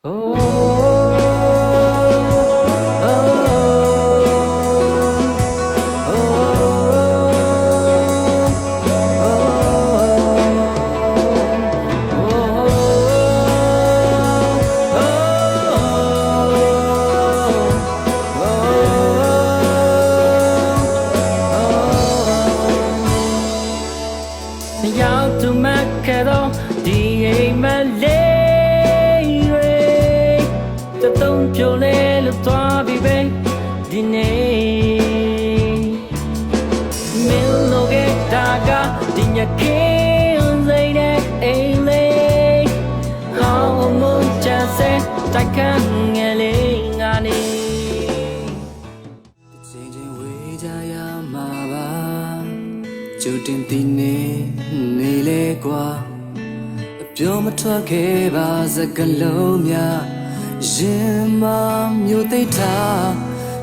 ရောက်သူမခဲ့တော့ဒီအိမ် ပြိုလဲလို့သွားပြီပဲဒီနေ့မင်းလိုခဲ့တာကဒီညကင်းစိတဲ့အိမ်လေးကောင်းမွန်ချမ်းစဲတိုက်ခန်းငယ်လေးငါနေချိန်ချင်းဝေးကြရမှာပါကြိုတင်တည်နေနေလေကွာအပြောမထွက်ခဲ့ပါစကလုံးများ ရင်မမျိုးသိပ်ထား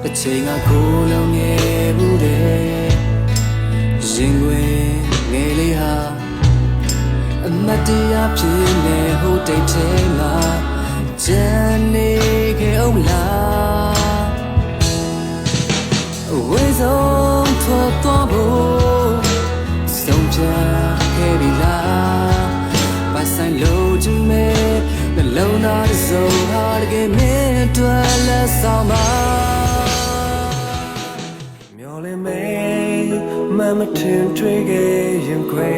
တစ်ချိန်ကကိုယ်လုံးငယ်ဘူးတဲ့ရင်ွယ်ငယ်လေးဟာအမတ်တရားဖြစ် ဟာတကယ်မင်းအတွက်လက်ဆောင်ပါမျောလင်းမေမမထင်တွေ့ခဲ့ရင်ခွဲ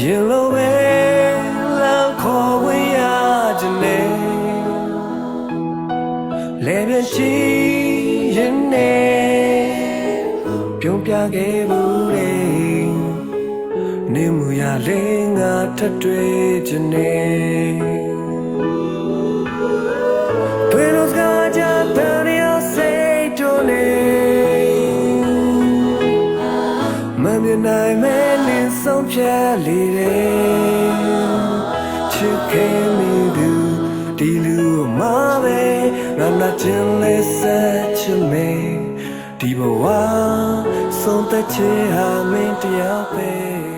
ရင်လိုပဲလောက်ခေါ်ဝင်ရခြင်းနဲ့လေပြင်းချီရင်နေပြုံးပြခဲ့ဘူးလေနေမှုရလေးငါထပ်တွေ့ခြင်းနေ မမြင်နိုင်မဲ့လင်းဆုံးဖြတ်လေတယ်ချစ်ခဲ့မိသူဒီလူမှာပဲငါနာချင်လေးဆက်ချင်မေဒီဘဝဆုံးသက်ချေဟာမင်းတယောက်ပဲ